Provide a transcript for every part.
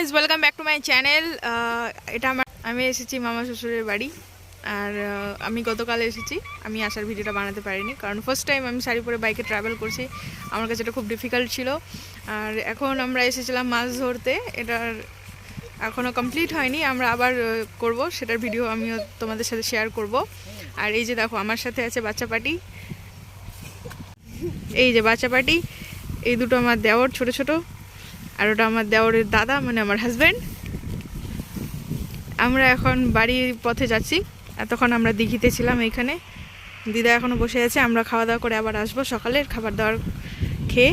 Guys welcome back to my channel এটা আমার আমি এসেছি মামা শ্বশুরের বাড়ি আর আমি গতকাল এসেছি। আমি আসার ভিডিওটা বানাতে পারিনি কারণ ফার্স্ট টাইম আমি শাড়ি পরে বাইকে ট্রাভেল করছি। আমার কাছে এটা খুব ডিফিকাল্ট ছিল। আর এখন আমরা এসেছিলাম মাছ ধরতে। এটার এখনও কমপ্লিট হয়নি আমরা আবার আহ, করব। সেটার ভিডিও আমিও তোমাদের সাথে শেয়ার করব। আর এই যে দেখো আমার সাথে আছে বাচ্চা পাটি। এই যে বাচ্চা পাটি এই দুটো আমার দেওর ছোট ছোট। আর ওটা আমার দেওরের দাদা মানে আমার হাজব্যান্ড আমরা এখন বাড়ির পথে যাচ্ছি। এতক্ষণ আমরা দিঘিতে ছিলাম এইখানে দিদা এখনও বসে আছে, আমরা খাওয়া দাওয়া করে আবার আসব সকালের খাবার দাবার খেয়ে।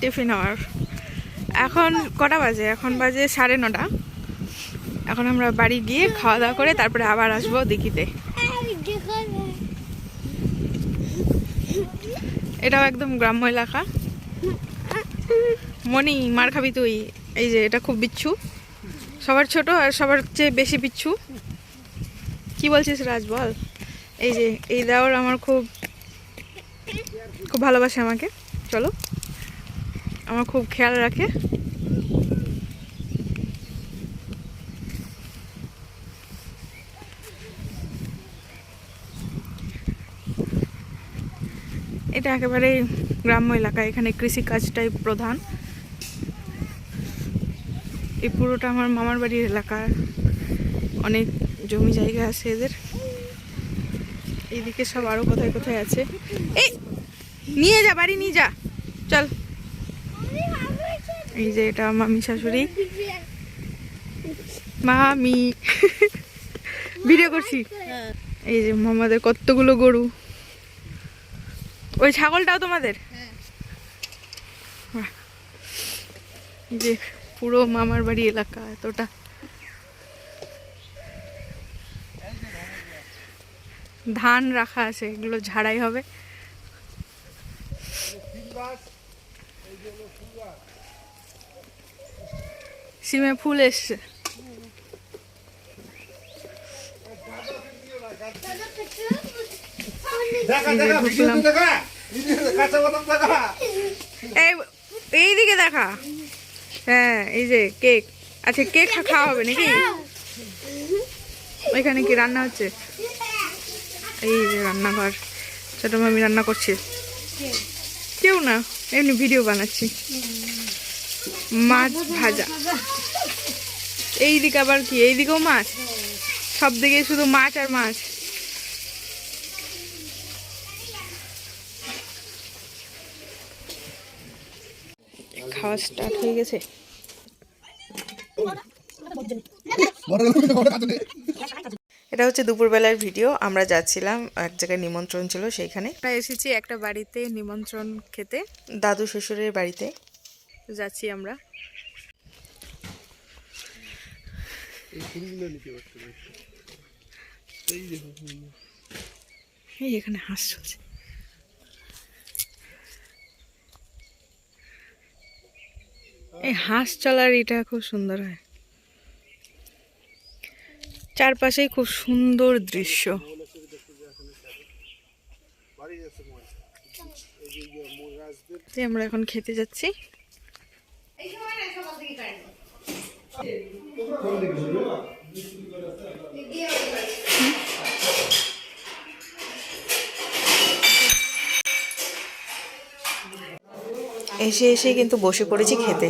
টিফিন আওয়ার এখন কটা বাজে? এখন বাজে সাড়ে নটা। এখন আমরা বাড়ি গিয়ে খাওয়া দাওয়া করে তারপরে আবার আসব দিঘিতে। এটাও একদম গ্রাম্য এলাকা। মনি মার খাবি তুই। এই যে, এটা খুব বিচ্ছু। সবার ছোট আর সবার চেয়ে বেশি বিচ্ছু। কি বলছিস রাজ, বল। এই যে, এই দেওয়ার আমার খুব খুব ভালোবাসে আমাকে। চলো। আমার খুব খেয়াল রাখে। এটা একেবারে গ্রাম্য এলাকা এখানে কৃষিকাজটাই প্রধান। এই পুরোটা আমার মামার বাড়ির এলাকা। অনেক জমি জায়গা আছে এদের। এইদিকে সব আরও কোথায় কোথায় আছে। এই, নিয়ে যা, বাড়ি নিয়ে যা। চল। এই যে এটা মামি শাশুড়ি। মামি। ভিডিও করছি। এই যে মামাদের কতগুলো গরু। ওই ছাগলটাও তোমাদের বাহ। এই যে পুরো মামার বাড়ি এলাকা এতটা। ধান রাখা আছে এগুলো ঝাড়াই হবে। সিমে ফুল এসছে। এইদিকে দেখা। হ্যাঁ এই যে কেক। আচ্ছা কেক খাওয়া হবে নাকি? ওইখানে কি রান্না হচ্ছে? এই যে রান্নাঘর। ছোট মামি রান্না করছে। কেউ না এমনি ভিডিও বানাচ্ছি। মাছ ভাজা। এইদিকে আবার কি? এইদিকেও মাছ? সব দিকে শুধু মাছ আর মাছ। খাওয়া স্টার্ট হয়ে গেছে। এটা হচ্ছে দুপুরবেলার ভিডিও আমরা যাচ্ছিলাম এক জায়গায় নিমন্ত্রণ ছিল সেইখানে। আমরা এসেছি একটা বাড়িতে নিমন্ত্রণ খেতে। দাদু শ্বশুরের বাড়িতে। যাচ্ছি আমরা। এই এখানে হাঁস চলছে। হাঁস চলার এটা খুব সুন্দর হয়। চারপাশেই খুব সুন্দর দৃশ্য। আমরা এখন খেতে যাচ্ছি। এসে এসে কিন্তু বসে পড়েছি খেতে।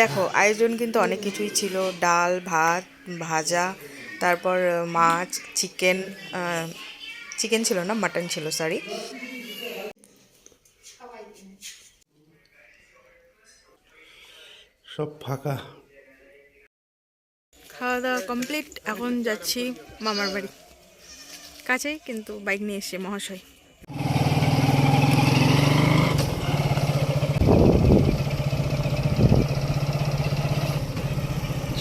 দেখো, আয়োজন কিন্তু অনেক কিছুই ছিল। ডাল, ভাত, ভাজা, তারপর, মাছ, চিকেন চিকেন ছিল না, মাটন ছিল সরি সব ফাঁকা। খাওয়া দাওয়া কমপ্লিট এখন যাচ্ছি মামার বাড়ি। কাছেই কিন্তু বাইক নিয়ে এসছে মহাশয়।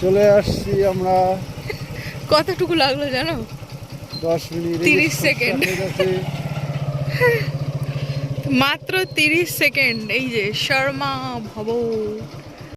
চলে আসছি আমরা কতটুকু লাগল জানো? দশ মিনিট। 30 সেকেন্ড। মাত্র তিরিশ সেকেন্ড এই যে শর্মা ভব।